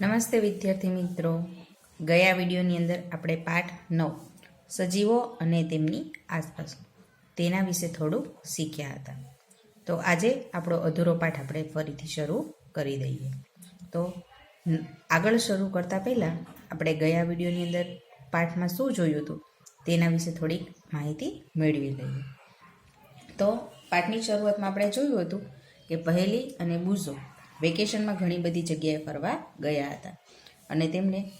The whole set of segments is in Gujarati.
નમસ્તે વિદ્યાર્થી મિત્રો. ગયા વિડીયોની અંદર આપણે પાઠ નવ, સજીવો અને તેમની આસપાસ, તેના વિશે થોડું શીખ્યા હતા. તો આજે આપણો અધૂરો પાઠ આપણે ફરીથી શરૂ કરી દઈએ. તો આગળ શરૂ કરતાં પહેલાં આપણે ગયા વિડીયોની અંદર પાઠમાં શું જોયું હતું, તેના વિશે થોડીક માહિતી મેળવી લઈએ. તો પાઠની શરૂઆતમાં આપણે જોયું હતું કે પહેલી અને બુઝો વેકેશનમાં ઘણી બધી જગ્યાએ ફરવા ગયા હતા. અને તેમણે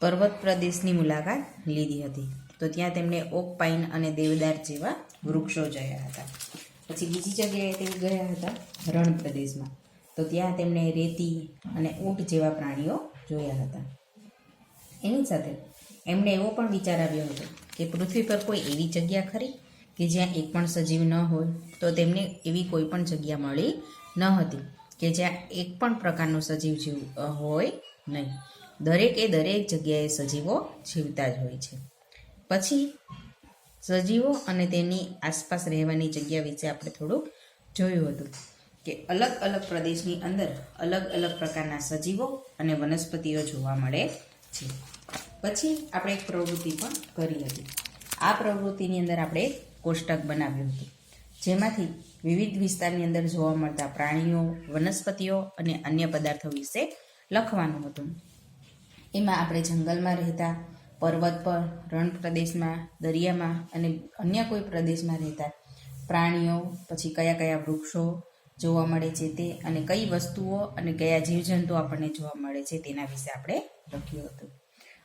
પર્વત પ્રદેશની મુલાકાત લીધી હતી. તો ત્યાં તેમણે ઓક પાઇન અને દેવદાર જેવા વૃક્ષો જોયા હતા. પછી બીજી જગ્યાએ તે ગયા હતા રણ પ્રદેશમાં. તો ત્યાં તેમણે રેતી અને ઊંટ જેવા પ્રાણીઓ જોયા હતા. એની સાથે એમણે એવો પણ વિચાર આવ્યો હતો કે પૃથ્વી પર કોઈ એવી જગ્યા ખરી કે જ્યાં એક પણ સજીવ ન હોય, તો તેમને એવી કોઈ પણ જગ્યા મળી ન હતી. કે જ્યાં એક પણ પ્રકારનું સજીવ જીવ હોય નહીં. દરેકે દરેક જગ્યાએ સજીવો જીવતા જ હોય છે. પછી, સજીવો અને તેની આસપાસ રહેવાની જગ્યા વિશે આપણે થોડુંક જોયું હતું કે અલગ અલગ પ્રદેશની અંદર અલગ અલગ પ્રકારના સજીવો અને વનસ્પતિઓ જોવા મળે છે. પછી, આપણે એક પ્રવૃત્તિ પણ કરી હતી. આ પ્રવૃત્તિની અંદર આપણે કોષ્ટક બનાવ્યું હતું. જેમાંથી વિવિધ વિસ્તારની અંદર જોવા મળતા પ્રાણીઓ, વનસ્પતિઓ અને અન્ય પદાર્થો વિશે લખવાનું હતું. એમાં આપણે જંગલમાં રહેતા, પર્વત પર, રણ પ્રદેશમાં, દરિયામાં અને અન્ય કોઈ પ્રદેશમાં રહેતા પ્રાણીઓ, પછી કયા કયા વૃક્ષો જોવા મળે છે તે અને કઈ વસ્તુઓ અને કયા જીવજંતુ આપણને જોવા મળે છે તેના વિશે આપણે લખ્યું હતું.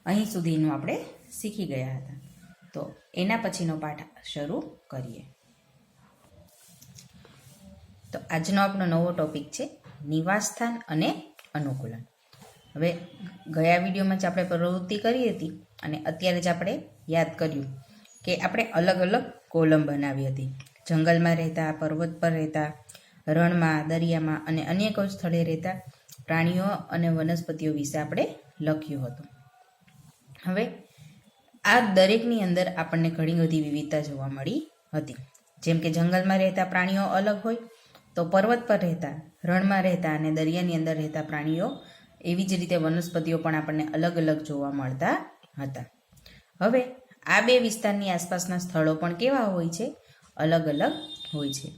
અહીં સુધીનું આપણે શીખી ગયા હતા. તો એના પછીનો પાઠ શરૂ કરીએ. તો આજનો આપણો નવો ટોપિક છે નિવાસસ્થાન અને અનુકૂલન. હવે ગયા વિડીયોમાં જ આપણે પ્રવૃત્તિ કરી હતી અને અત્યારે જ આપણે યાદ કર્યું કે આપણે અલગ અલગ કોલમ બનાવી હતી. જંગલમાં રહેતા, પર્વત પર રહેતા, રણમાં, દરિયામાં અને અન્ય કોઈ સ્થળે રહેતા પ્રાણીઓ અને વનસ્પતિઓ વિશે આપણે લખ્યું હતું. હવે આ દરેકની અંદર આપણને ઘણી બધી વિવિધતા જોવા મળી હતી. જેમ કે જંગલમાં રહેતા પ્રાણીઓ અલગ હોય તો પર્વત પર રહેતા, રણમાં રહેતા અને દરિયાની અંદર રહેતા પ્રાણીઓ એવી જ રીતે વનસ્પતિઓ પણ આપણને અલગ અલગ જોવા મળતા હતા. હવે આ બે વિસ્તારની આસપાસના સ્થળો પણ કેવા હોય છે? અલગ અલગ હોય છે.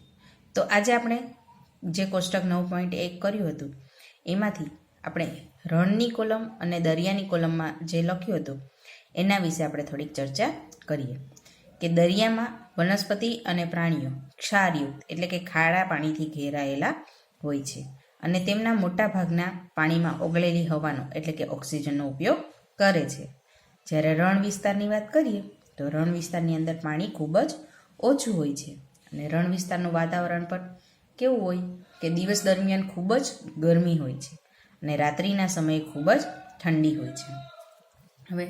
તો આજે આપણે જે કોષ્ટક નવ પોઈન્ટ એક કર્યું હતું, એમાંથી આપણે રણની કોલમ અને દરિયાની કોલમમાં જે લખ્યું હતું, એના વિશે આપણે થોડીક ચર્ચા કરીએ. કે દરિયામાં વનસ્પતિ અને પ્રાણીઓ ક્ષારયુક્ત એટલે કે ખારા પાણીથી ઘેરાયેલા હોય છે અને તેમના મોટા ભાગના પાણીમાં ઓગળેલી હવાનો એટલે કે ઓક્સિજનનો ઉપયોગ કરે છે. જ્યારે રણ વિસ્તારની વાત કરીએ, તો રણ વિસ્તારની અંદર પાણી ખૂબ જ ઓછું હોય છે અને રણ વિસ્તારનું વાતાવરણ પણ કેવું હોય કે દિવસ દરમિયાન ખૂબ જ ગરમી હોય છે અને રાત્રિના સમયે ખૂબ જ ઠંડી હોય છે. હવે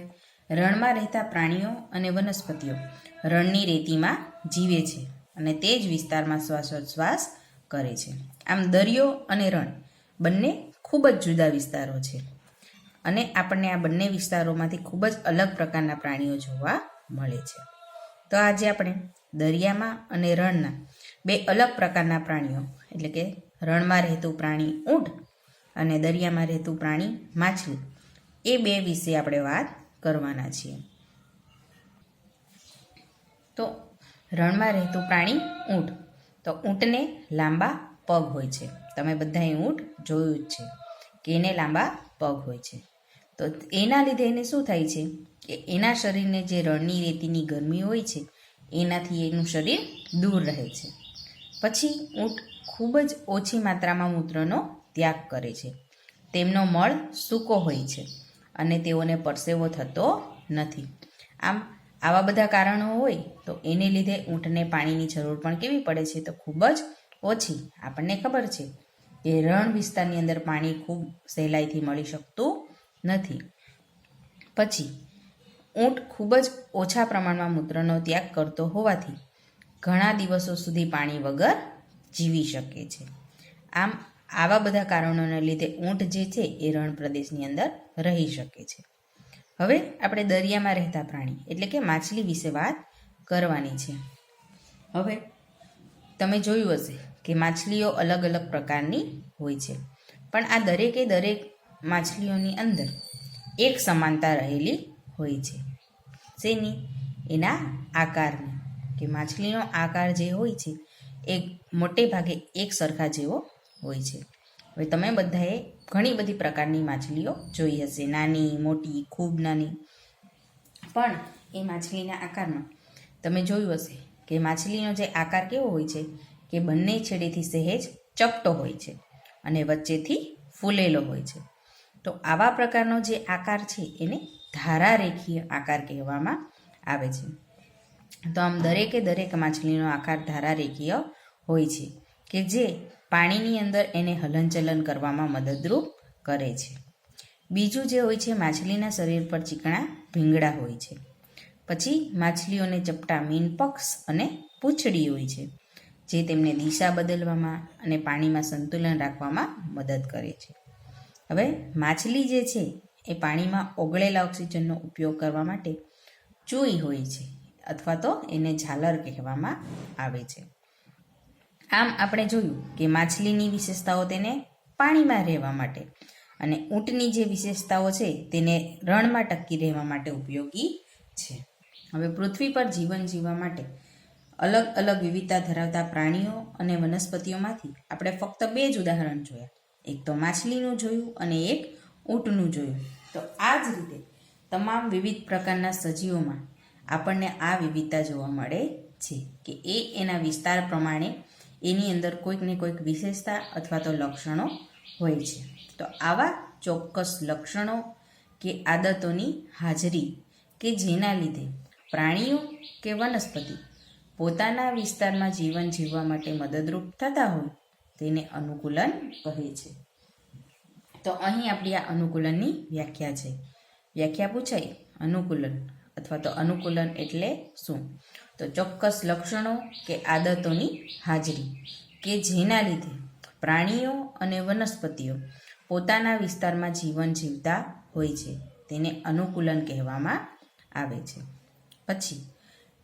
રણમાં રહેતા પ્રાણીઓ અને વનસ્પતિઓ રણની રેતીમાં જીવે છે અને તે જ વિસ્તારમાં શ્વાસોચ્છ્વાસ કરે છે. આમ દરિયો અને રણ બંને ખૂબ જ જુદા વિસ્તારો છે અને આપણને આ બંને વિસ્તારોમાંથી ખૂબ જ અલગ પ્રકારના પ્રાણીઓ જોવા મળે છે. તો આજે આપણે દરિયામાં અને રણના બે અલગ પ્રકારના પ્રાણીઓ એટલે કે રણમાં રહેતું પ્રાણી ઊંટ અને દરિયામાં રહેતું પ્રાણી માછલી એ બે વિશે આપણે વાત કરવાના છીએ. તો રણમાં રહેતું પ્રાણી ઊંટ. તો ઊંટને લાંબા પગ હોય છે. તમે બધાએ ઊંટ જોયું જ છે કે એને લાંબા પગ હોય છે. તો એના લીધે એને શું થાય છે કે એના શરીરને જે રણની રેતીની ગરમી હોય છે, એનાથી એનું શરીર દૂર રહે છે. પછી ઊંટ ખૂબ જ ઓછી માત્રામાં મૂત્રનો ત્યાગ કરે છે. તેમનો મળ સૂકો હોય છે. અને તેઓને પરસેવો થતો નથી. આમ, આવા બધા કારણો હોય, તો એને લીધે ઊંટને પાણીની જરૂર પણ કેવી પડે છે તો ખૂબ જ ઓછી, આપણને ખબર છે કે રણ વિસ્તારની અંદર પાણી ખૂબ સહેલાઈથી મળી શકતું નથી. પછી, ઊંટ ખૂબ જ ઓછા પ્રમાણમાં મૂત્રનો ત્યાગ કરતો હોવાથી ઘણા દિવસો સુધી પાણી વગર જીવી શકે છે. આમ આવા બધા કારણોને લીધે ઊંટ જે છે એ રણ પ્રદેશની અંદર રહી શકે છે. હવે આપણે દરિયામાં રહેતા પ્રાણી, એટલે કે માછલી વિશે વાત કરવાની છે. હવે તમે જોયું હશે કે માછલીઓ અલગ અલગ પ્રકારની હોય છે. પણ આ દરેકે દરેક માછલીઓની અંદર એક સમાનતા રહેલી હોય છે. શેની? એના આકારની. કે માછલીનો આકાર જે હોય છે, એ મોટે ભાગે એક સરખા જેવો હોય છે. હવે તમે બધાએ ઘણી બધી પ્રકારની માછલીઓ જોઈ હશે. નાની, મોટી, ખૂબ નાની. પણ એ માછલીના આકારમાં તમે જોયું હશે કે માછલીનો જે આકાર કેવો હોય છે કે બંને છેડેથી સહેજ ચપટો હોય છે અને વચ્ચેથી ફૂલેલો હોય છે. તો આવા પ્રકારનો જે આકાર છે એને ધારારેખીય આકાર કહેવામાં આવે છે. તો આમ દરેકે દરેક માછલીનો આકાર ધારારેખીય હોય છે કે જે પાણીની અંદર એને હલનચલન કરવામાં મદદરૂપ કરે છે. બીજું જે હોય છે, માછલીના શરીર પર ચીકણા ભીંગડા હોય છે. પછી માછલીઓને ચપટા મીનપક્ષ અને પૂંછડી હોય છે, જે તેમને દિશા બદલવામાં અને પાણીમાં સંતુલન રાખવામાં મદદ કરે છે. હવે માછલી જે છે, એ પાણીમાં ઓગળેલા ઓક્સિજનનો ઉપયોગ કરવા માટે ચૂઈ હોય છે અથવા તો એને ઝાલર કહેવામાં આવે છે. આમ આપણે જોયું કે માછલીની વિશેષતાઓ તેને પાણીમાં રહેવા માટે અને ઊંટની જે વિશેષતાઓ છે તેને રણમાં ટકી રહેવા માટે ઉપયોગી છે. હવે પૃથ્વી પર જીવન જીવવા માટે અલગ અલગ વિવિધતા ધરાવતા પ્રાણીઓ અને વનસ્પતિઓમાંથી આપણે ફક્ત બે જ ઉદાહરણ જોયા. એક તો માછલીનું જોયું અને એક ઊંટનું જોયું. તો આ જ રીતે તમામ વિવિધ પ્રકારના સજીવોમાં આપણને આ વિવિધતા જોવા મળે છે કે એ એના વિસ્તાર પ્રમાણે એની અંદર કોઈક ને કોઈક વિશેષતા અથવા તો લક્ષણો હોય છે. તો આવા ચોક્કસ લક્ષણો કે આદતોની હાજરી કે જેના લીધે પ્રાણીઓ કે વનસ્પતિ પોતાના વિસ્તારમાં જીવન જીવવા માટે મદદરૂપ થતા હોય તેને અનુકૂલન કહે છે. તો અહીં આપણી આ અનુકૂલનની વ્યાખ્યા છે. વ્યાખ્યા પૂછાય અનુકૂલન અથવા તો અનુકૂલન એટલે શું? તો ચોક્કસ લક્ષણો કે આદતોની હાજરી કે જેના લીધે પ્રાણીઓ અને વનસ્પતિઓ પોતાના વિસ્તારમાં જીવન જીવતા હોય છે, તેને અનુકૂલન કહેવામાં આવે છે. પછી,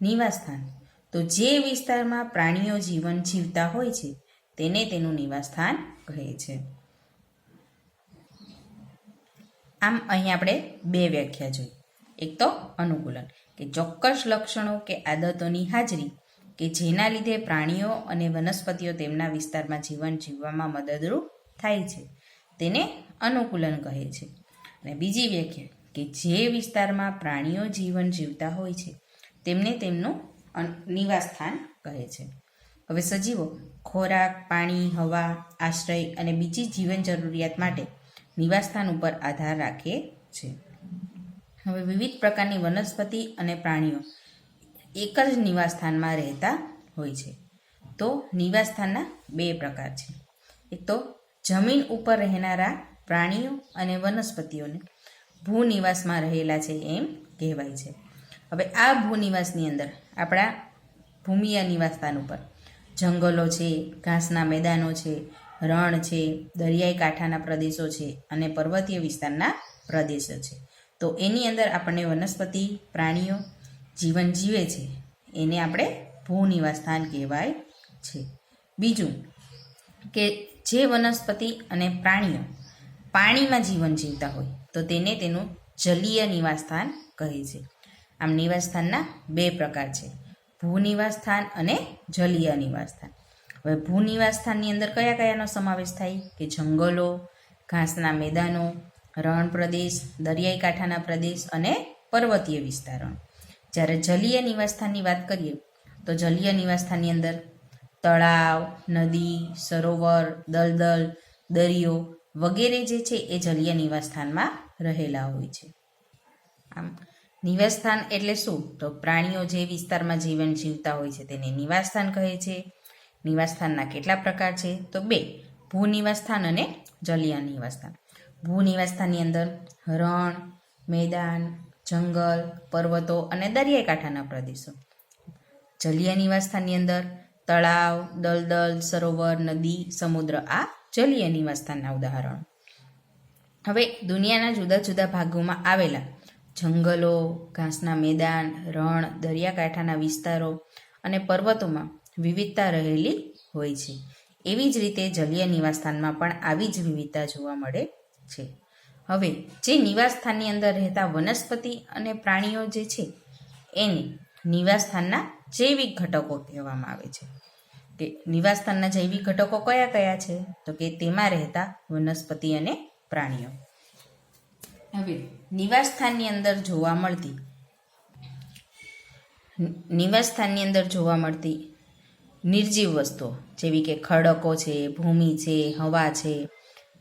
નિવાસસ્થાન. તો જે વિસ્તારમાં પ્રાણીઓ જીવન જીવતા હોય છે, તેને તેનું નિવાસસ્થાન કહે છે. આમ, અહીં આપણે બે વ્યાખ્યા જોઈ. એક તો અનુકૂલન. કે ચોક્કસ લક્ષણો કે આદતોની હાજરી કે જેના લીધે પ્રાણીઓ અને વનસ્પતિઓ તેમના વિસ્તારમાં જીવન જીવવામાં મદદરૂપ થાય છે, તેને અનુકૂલન કહે છે. અને બીજી વ્યાખ્યા કે જે વિસ્તારમાં પ્રાણીઓ જીવન જીવતા હોય છે, તેમને તેમનું નિવાસસ્થાન કહે છે. હવે સજીવો, ખોરાક, પાણી, હવા, આશ્રય અને બીજી જીવન જરૂરિયાત માટે નિવાસસ્થાન ઉપર આધાર રાખે છે. હવે વિવિધ પ્રકારની વનસ્પતિ અને પ્રાણીઓ એક જ નિવાસસ્થાનમાં રહેતા હોય છે. તો નિવાસસ્થાનના બે પ્રકાર છે. એક તો જમીન ઉપર રહેનારા પ્રાણીઓ અને વનસ્પતિઓને ભૂનિવાસમાં રહેલા છે એમ કહેવાય છે. હવે આ ભૂનિવાસની અંદર આપણા ભૂમિયા નિવાસસ્થાન ઉપર જંગલો છે, ઘાસના મેદાનો છે, રણ છે, દરિયાઈ કાંઠાના પ્રદેશો છે અને પર્વતીય વિસ્તારના પ્રદેશો છે. તો એની અંદર આપણને વનસ્પતિ, પ્રાણીઓ, જીવન જીવે છે. એને આપણે ભૂનિવાસસ્થાન કહેવાય છે. બીજું કે જે વનસ્પતિ અને પ્રાણીઓ પાણીમાં જીવન જીવતા હોય, તો તેને તેનું જલીય નિવાસસ્થાન કહે છે. આમ નિવાસસ્થાનના બે પ્રકાર છે. ભૂનિવાસસ્થાન અને જલીય નિવાસસ્થાન. હવે ભૂનિવાસસ્થાનની અંદર કયા કયાનો સમાવેશ થાય? કે જંગલો, ઘાસના મેદાનો રણ પ્રદેશ દરિયાઈ કાંઠાના પ્રદેશ અને પર્વતીય વિસ્તારો જ્યારે જલીય નિવાસસ્થાનની વાત કરીએ, તો જલીય નિવાસસ્થાનની અંદર તળાવ, નદી, સરોવર, દલદલ, દરિયો વગેરે જે છે એ જલીય નિવાસસ્થાનમાં રહેલા હોય છે. આમ, નિવાસસ્થાન એટલે શું? તો પ્રાણીઓ જે વિસ્તારમાં જીવન જીવતા હોય છે તેને નિવાસસ્થાન કહે છે. નિવાસસ્થાનના કેટલા પ્રકાર છે? તો બે, ભૂનિવાસસ્થાન અને જલીય નિવાસસ્થાન. ભૂનિવાસસ્થાનની અંદર રણ, મેદાન, જંગલ, પર્વતો અને દરિયાઈ કાંઠાના પ્રદેશો. જલીય નિવાસસ્થાનની અંદર તળાવ, દલદલ, સરોવર, નદી, સમુદ્ર, આ જલીય નિવાસસ્થાનના ઉદાહરણ. હવે દુનિયાના જુદા જુદા ભાગોમાં આવેલા જંગલો, ઘાસના મેદાન, રણ, દરિયાકાંઠાના વિસ્તારો અને પર્વતોમાં વિવિધતા રહેલી હોય છે. એવી જ રીતે જલીય નિવાસસ્થાનમાં પણ આવી જ વિવિધતા જોવા મળે છે. હવે, જે નિવાસસ્થાનની અંદર રહેતા વનસ્પતિ અને પ્રાણીઓ જે છે, એને નિવાસ સ્થાનના જૈવિક ઘટકો કહેવામાં આવે છે. કે નિવાસસ્થાનના જૈવિક ઘટકો કયા કયા છે? તો કે તેમાં રહેતા વનસ્પતિ અને પ્રાણીઓ. હવે નિવાસ સ્થાનની અંદર જોવા મળતી, નિવાસસ્થાનની અંદર જોવા મળતી નિર્જીવ વસ્તુઓ, જેવી કે ખડકો છે, ભૂમિ છે, હવા છે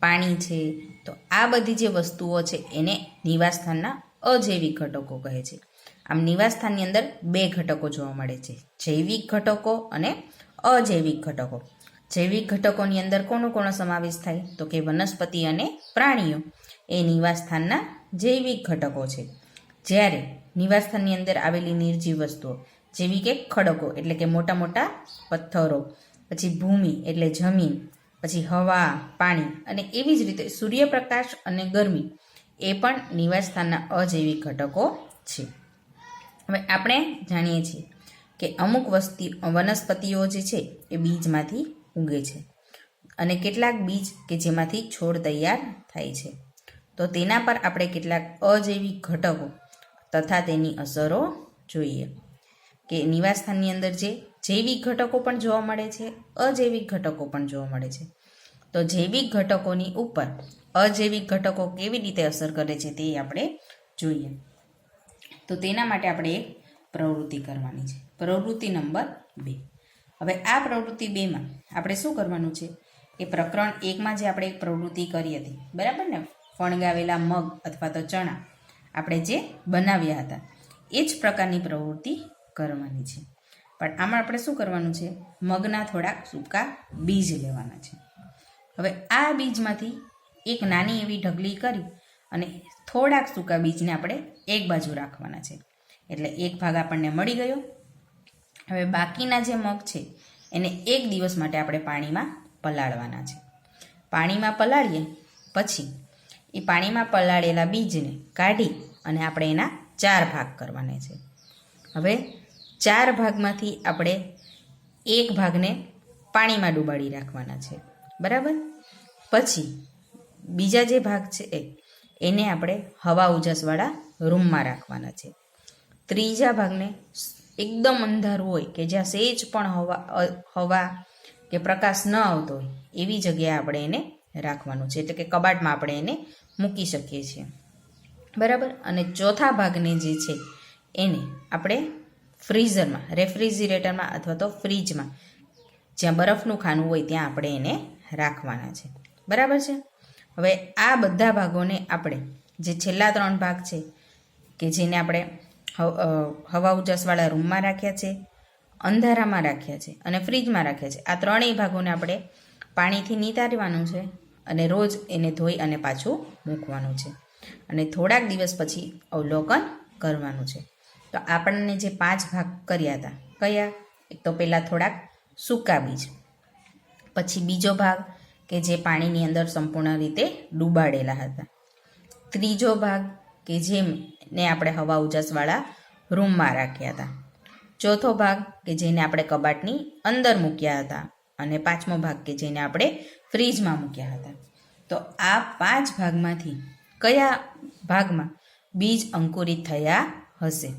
પાણી છે. તો આ બધી જે વસ્તુઓ છે એને નિવાસસ્થાનના અજૈવિક ઘટકો કહે છે. આમ નિવાસસ્થાનની અંદર બે ઘટકો જોવા મળે છે. જૈવિક ઘટકો અને અજૈવિક ઘટકો. જૈવિક ઘટકોની અંદર કોનો કોનો સમાવેશ થાય? તો કે વનસ્પતિ અને પ્રાણીઓ. એ નિવાસ સ્થાનના જૈવિક ઘટકો છે. જ્યારે નિવાસસ્થાનની અંદર આવેલી નિર્જીવ વસ્તુઓ, જેવી કે ખડકો, એટલે કે મોટા મોટા પથ્થરો, પછી ભૂમિ, એટલે જમીન પછી હવા, પાણી અને એવી જ રીતે સૂર્યપ્રકાશ અને ગરમી એ પણ નિવાસસ્થાનના અજૈવિક ઘટકો છે. હવે આપણે જાણીએ છીએ કે અમુક વસ્તી વનસ્પતિઓ જે છે એ બીજમાંથી ઉગે છે અને કેટલાક બીજ કે જેમાંથી છોડ તૈયાર થાય છે. તો તેના પર આપણે કેટલાક અજૈવિક ઘટકો તથા તેની અસરો જોઈએ. કે નિવાસસ્થાનની અંદર જે જૈવિક ઘટકો પણ જોવા મળે છે, અજૈવિક ઘટકો પણ જોવા મળે છે. તો જૈવિક ઘટકોની ઉપર અજૈવિક ઘટકો કેવી રીતે અસર કરે છે તે આપણે જોઈએ. તો તેના માટે આપણે એક પ્રવૃત્તિ કરવાની છે. પ્રવૃત્તિ નંબર બે. હવે આ પ્રવૃત્તિ બેમાં આપણે શું કરવાનું છે? એ પ્રકરણ એકમાં જે આપણે એક પ્રવૃત્તિ કરી હતી, બરાબર ને? ફણગાવેલા મગ અથવા તો ચણા આપણે જે બનાવ્યા હતા, એ જ પ્રકારની પ્રવૃત્તિ કરવાની છે. પણ આમાં આપણે શું કરવાનું છે? મગના થોડાક સૂકા બીજ લેવાના છે. હવે આ બીજમાંથી એક નાની એવી ઢગલી કરી અને થોડાક સૂકા બીજને આપણે એક બાજુ રાખવાના છે. એટલે એક ભાગ આપણને મળી ગયો. હવે બાકીના જે મગ છે, એને એક દિવસ માટે આપણે પાણીમાં પલાળવાના છે. પાણીમાં પલાળીએ પછી એ પાણીમાં પલાળેલા બીજને કાઢી અને આપણે એના ચાર ભાગ કરવાના છે. હવે ચાર ભાગમાંથી આપણે એક ભાગને પાણીમાં ડૂબાડી રાખવાના છે. બરાબર? પછી બીજા જે ભાગ છે એને આપણે હવા ઉજાસવાળા રૂમમાં રાખવાના છે. ત્રીજા ભાગને એકદમ અંધારું હોય કે જ્યાં સેજ પણ હવા હવા કે પ્રકાશ ન આવતો હોય, એવી જગ્યાએ આપણે એને રાખવાનું છે. એટલે કે કબાટમાં આપણે એને મૂકી શકીએ છીએ. બરાબર? અને ચોથા ભાગને જે છે, એને આપણે ફ્રીઝરમાં, રેફ્રિજરેટરમાં અથવા તો ફ્રીજમાં. જ્યાં બરફનું ખાનું હોય ત્યાં આપણે એને રાખવાના છે. બરાબર છે? હવે આ બધા ભાગોને આપણે, જે છેલ્લા ત્રણ ભાગ છે, કે જેને આપણે હવ- ઉજાસવાળા રૂમમાં રાખ્યા છે, અંધારામાં રાખ્યા છે અને ફ્રીજમાં રાખ્યા છે, આ ત્રણેય ભાગોને આપણે પાણીથી નિતારવાનું છે અને રોજ એને ધોઈ અને પાછું મૂકવાનું છે. અને થોડાક દિવસ પછી અવલોકન કરવાનું છે. તો આપણને જે પાંચ ભાગ કર્યા હતા, કયા? એક તો પહેલાં થોડાક સૂકા બીજ, પછી બીજો ભાગ કે જે પાણીની અંદર સંપૂર્ણ રીતે ડૂબાડેલા હતા. ત્રીજો ભાગ કે જેને આપણે હવા ઉજાસવાળા રૂમમાં રાખ્યા હતા. ચોથો ભાગ કે જેને આપણે કબાટની અંદર મૂક્યા હતા અને પાંચમો ભાગ કે જેને આપણે ફ્રીજમાં મૂક્યા હતા. તો આ પાંચ ભાગમાંથી કયા ભાગમાં બીજ અંકુરિત થયા હશે?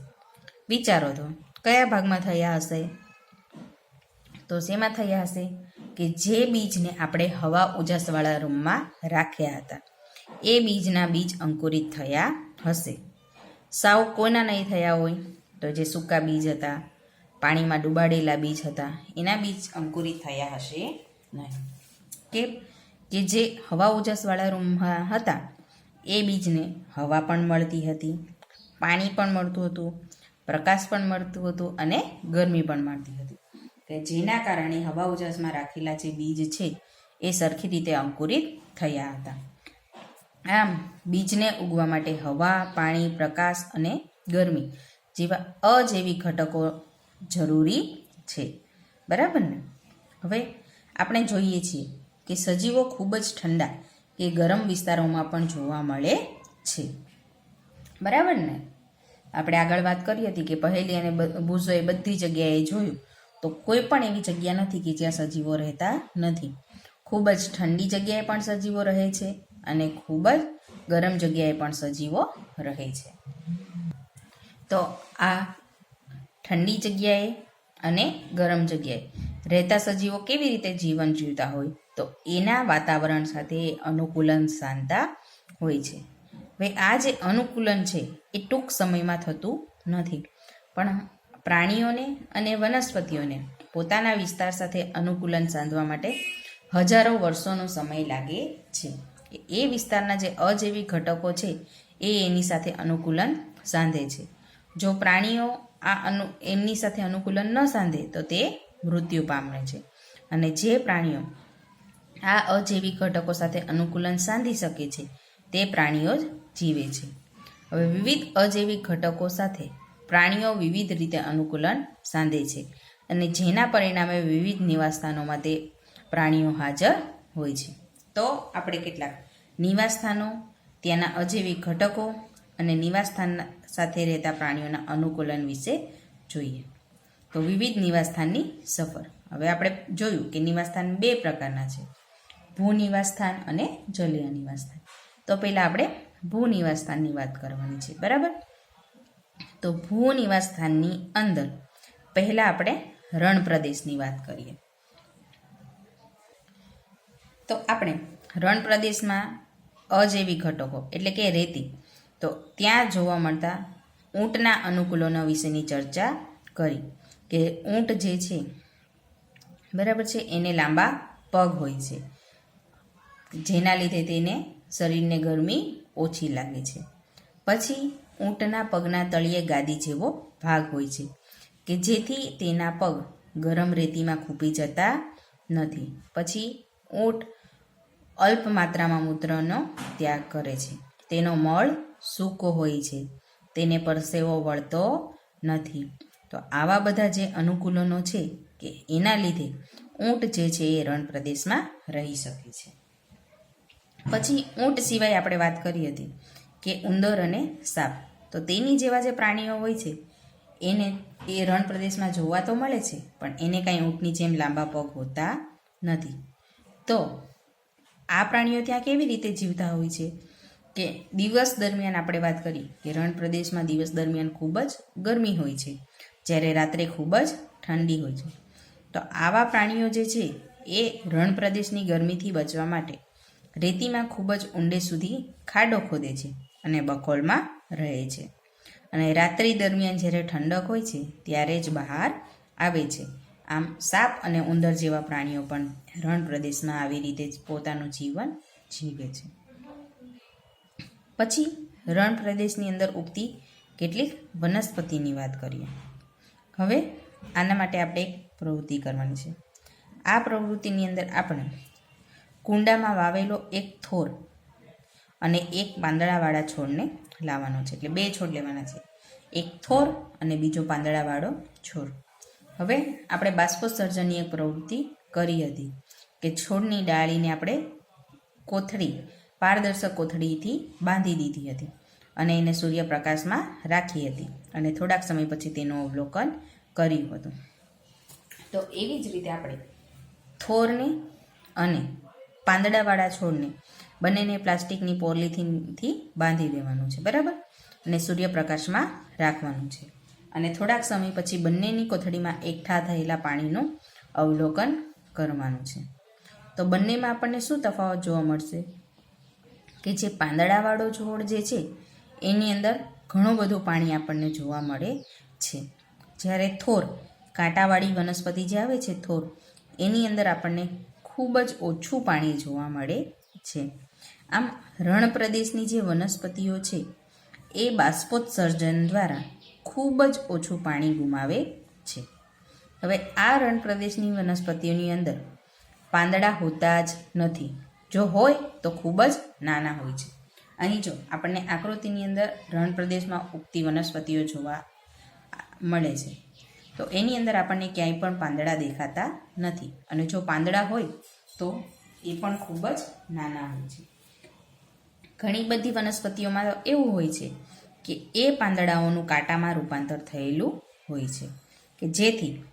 વિચારો તો, કયા ભાગમાં થયા હશે? તો શેમાં થયા હશે? કે જે બીજને આપણે હવા ઉજાસવાળા રૂમમાં રાખ્યા હતા. એ બીજના બીજ અંકુરિત થયા હશે. સાવ કોના નહીં થયા હોય? તો જે સૂકા બીજ હતા, પાણીમાં ડૂબાડેલા બીજ હતા, એના બીજ અંકુરિત થયા હશે નહીં. કે કે જે હવા ઉજાસવાળા રૂમમાં હતા, એ બીજને હવા પણ મળતી હતી, પાણી પણ મળતું હતું પ્રકાશ પણ મળતું હતું અને ગરમી પણ મળતી હતી. કે જેના કારણે હવા ઉજાસમાં રાખેલા જે બીજ છે, એ સરખી રીતે અંકુરિત થયા હતા. આમ, બીજને ઉગવા માટે હવા, પાણી, પ્રકાશ અને ગરમી જેવા અજેવી ઘટકો જરૂરી છે. બરાબર ને? હવે આપણે જોઈએ છીએ કે સજીવો ખૂબ જ ઠંડા કે ગરમ વિસ્તારોમાં પણ જોવા મળે છે. બરાબર ને? આપણે આગળ વાત કરી હતી કે પહેલી અને બુઝોએ બધી જગ્યાએ જોયું. તો કોઈ પણ એવી જગ્યા નથી કે જ્યાં સજીવો રહેતા નથી. ખૂબ જ ઠંડી જગ્યાએ પણ સજીવો રહે છે અને ખૂબ જ ગરમ જગ્યાએ પણ સજીવો રહે છે. તો આ ઠંડી જગ્યાએ અને ગરમ જગ્યાએ રહેતા સજીવો કેવી રીતે જીવન જીવતા હોય? તો એના વાતાવરણ સાથે અનુકૂલન સાંધતા હોય છે. હવે આ જે અનુકૂલન છે, એ ટૂંક સમયમાં થતું નથી. પણ પ્રાણીઓને અને વનસ્પતિઓને પોતાના વિસ્તાર સાથે અનુકૂલન સાંધવા માટે હજારો વર્ષોનો સમય લાગે છે. એ વિસ્તારના જે અજૈવિક ઘટકો છે, એ એની સાથે અનુકૂલન સાંધે છે. જો પ્રાણીઓ આ અનુ, એમની સાથે અનુકૂલન ન સાંધે, તો તે મૃત્યુ પામે છે. અને જે પ્રાણીઓ આ અજૈવિક ઘટકો સાથે અનુકૂલન સાંધી શકે છે, તે પ્રાણીઓ જ જીવે છે. હવે વિવિધ અજૈવિક ઘટકો સાથે પ્રાણીઓ વિવિધ રીતે અનુકૂલન સાંધે છે અને જેના પરિણામે વિવિધ નિવાસસ્થાનોમાં તે પ્રાણીઓ હાજર હોય છે. તો આપણે કેટલાક નિવાસસ્થાનો, ત્યાંના અજૈવિક ઘટકો અને નિવાસસ્થાન સાથે રહેતા પ્રાણીઓના અનુકૂલન વિશે જોઈએ. તો વિવિધ નિવાસસ્થાનની સફર. હવે આપણે જોયું કે નિવાસસ્થાન બે પ્રકારના છે. ભૂ નિવાસસ્થાન અને જલીય નિવાસસ્થાન તો પહેલાં આપણે ભૂ નિવાસસ્થાનની વાત કરવાની છે, બરાબર? તો ભૂ નિવાસસ્થાનની અંદર પહેલાં આપણે રણ પ્રદેશની વાત કરીએ. તો આપણે રણ પ્રદેશમાં અજૈવિક ઘટકો, એટલે કે રેતી, તો ત્યાં જોવા મળતા ઊંટના અનુકૂલનો વિશેની ચર્ચા કરી કે ઊંટ જે છે, બરાબર છે, એને લાંબા પગ હોય છે. જેના લીધે તેને શરીરને ગરમી ઓછી લાગે છે. પછી ઊંટના પગના તળિયે ગાદી જેવો ભાગ હોય છે, કે જેથી તેના પગ ગરમ રેતીમાં ખૂપી જતા નથી. પછી ઊંટ અલ્પ માત્રામાં મૂત્રનો ત્યાગ કરે છે. તેનો મળ સૂકો હોય છે, તેને પરસેવો વળતો નથી. તો આવા બધા જે અનુકૂલનો છે કે એના લીધે ઊંટ જે છે એ રણ પ્રદેશમાં રહી શકે છે. પછી ઊંટ સિવાય આપણે વાત કરી હતી કે ઉંદર અને સાપ. તો તેની જેવા જે પ્રાણીઓ હોય છે, એને એ રણ પ્રદેશમાં જોવા તો મળે છે, પણ એને કાંઈ ઊંટની જેમ લાંબા પગ હોતા નથી. તો આ પ્રાણીઓ ત્યાં કેવી રીતે જીવતા હોય છે કે દિવસ દરમિયાન આપણે વાત કરી કે રણ પ્રદેશમાં દિવસ દરમિયાન ખૂબ જ ગરમી હોય છે, જ્યારે રાત્રે ખૂબ જ ઠંડી હોય છે. તો આવા પ્રાણીઓ જે છે, એ રણ પ્રદેશની ગરમીથી બચવા માટે રેતીમાં ખૂબ જ ઊંડે સુધી ખાડો ખોદે છે અને બકોલમાં રહે છે. અને રાત્રિ દરમિયાન જ્યારે ઠંડક હોય છે, ત્યારે જ બહાર આવે છે. આમ સાપ અને ઉંદર જેવા પ્રાણીઓ પણ રણ પ્રદેશમાં આવી રીતે જ પોતાનું જીવન જીવે છે. પછી રણ પ્રદેશની અંદર ઉગતી કેટલીક વનસ્પતિની વાત કરીએ. હવે આના માટે આપણે એક પ્રવૃત્તિ કરવાની છે. આ પ્રવૃત્તિની અંદર આપણે કુંડામાં વાવેલો એક થોર અને એક પાંદડાવાળા છોડને લાવવાનો છે. એટલે બે છોડ લેવાના છે. એક થોર અને બીજો પાંદડાવાળો છોડ. હવે આપણે બાષ્પોત્સર્જનની એક પ્રવૃત્તિ કરી હતી કે છોડની ડાળીને આપણે કોથળી, પારદર્શક કોથળીથી બાંધી દીધી હતી અને એને સૂર્યપ્રકાશમાં રાખી હતી અને થોડાક સમય પછી તેનું અવલોકન કર્યું હતું. તો એવી જ રીતે આપણે થોરને અને પાંદડાવાળા છોડને બંનેને પ્લાસ્ટિકની પોલિથીનથી બાંધી દેવાનું છે, બરાબર? અને સૂર્યપ્રકાશમાં રાખવાનું છે. અને થોડાક સમય પછી બંનેની કોથળીમાં એકઠા થયેલા પાણીનું અવલોકન કરવાનું છે. તો બંનેમાં આપણને શું તફાવત જોવા મળશે? કે જે પાંદડાવાળો છોડ જે છે, એની અંદર ઘણું બધું પાણી આપણને જોવા મળે છે. જ્યારે થોર, કાંટાવાળી વનસ્પતિ જે આવે છે, થોર, એની અંદર આપણને ખૂબ જ ઓછું પાણી જોવા મળે છે. આમ રણ પ્રદેશની જે વનસ્પતિઓ છે, એ બાષ્પોત્સર્જન દ્વારા ખૂબ જ ઓછું પાણી ગુમાવે છે. હવે, આ રણ પ્રદેશની વનસ્પતિઓની અંદર પાંદડા હોતા જ નથી. જો હોય, તો ખૂબ જ નાના હોય છે. અહીં જો, આપણને આકૃતિની અંદર રણ પ્રદેશમાં ઉગતી વનસ્પતિઓ જોવા મળે છે. તો એની અંદર આપણને ક્યાંય પણ પાંદડા દેખાતા નથી. અને જો પાંદડા હોય, તો એ પણ ખૂબ જ નાના હોય છે. ઘણી બધી વનસ્પતિઓમાં એવું હોય છે કે એ પાંદડાઓનું કાંટામાં રૂપાંતર થયેલું હોય છે. કે જેથી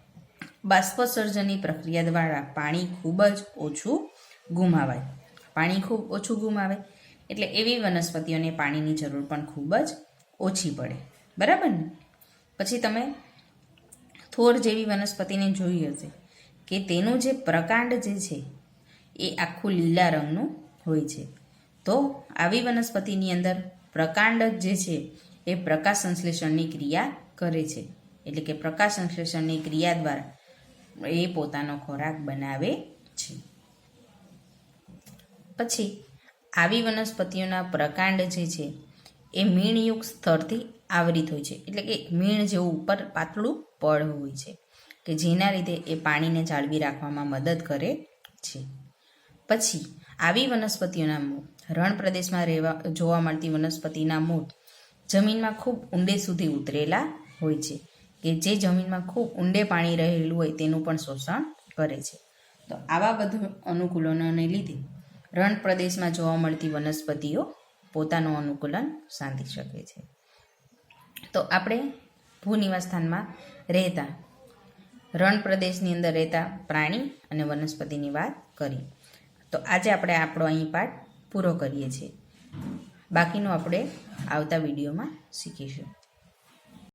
બાષ્પસર્જનની પ્રક્રિયા દ્વારા પાણી ખૂબ જ ઓછું ગુમાવાય. પાણી ખૂબ ઓછું ગુમાવે, એટલે એવી વનસ્પતિઓને પાણીની જરૂર પણ ખૂબ જ ઓછી પડે. બરાબર ને? પછી તમે થોર જેવી વનસ્પતિને જોઈ હશે કે તેનું જે પ્રકાંડ જે છે, એ આખું લીલા રંગનું હોય છે. તો આવી વનસ્પતિની અંદર પ્રકાંડ જે છે, એ પ્રકાશ સંશ્લેષણની ક્રિયા કરે છે. એટલે કે પ્રકાશ સંશ્લેષણની ક્રિયા દ્વારા એ પોતાનો ખોરાક બનાવે છે. પછી આવી વનસ્પતિઓના પ્રકાંડ જે છે, એ મીણયુક્ત સ્તરથી આવરિત હોય છે. એટલે કે મીણ જેવું ઉપર પાતળું પડ હોય છે, કે જેના લીધે એ પાણીને જાળવી રાખવામાં મદદ કરે છે. પછી, આવી વનસ્પતિઓના મૂળ રણ પ્રદેશમાં રહેવા, જોવા મળતી વનસ્પતિના મૂળ જમીનમાં ખૂબ ઊંડે સુધી ઉતરેલા હોય છે, કે જે જમીનમાં ખૂબ ઊંડે પાણી રહેલું હોય તેનું પણ શોષણ કરે છે. તો આવા બધું અનુકૂલનોને લીધે રણ પ્રદેશમાં જોવા મળતી વનસ્પતિઓ પોતાનું અનુકૂલન સાંધી શકે છે. તો આપણે ભૂનિવાસ સ્થાનમાં રહેતા રણ પ્રદેશની અંદર રહેતા પ્રાણી અને વનસ્પતિની વાત કરી. તો આજે આપણે આપણો અહીં પાઠ પૂરો કરીએ છીએ. બાકીનું આપણે આવતા વિડીયોમાં શીખીશું.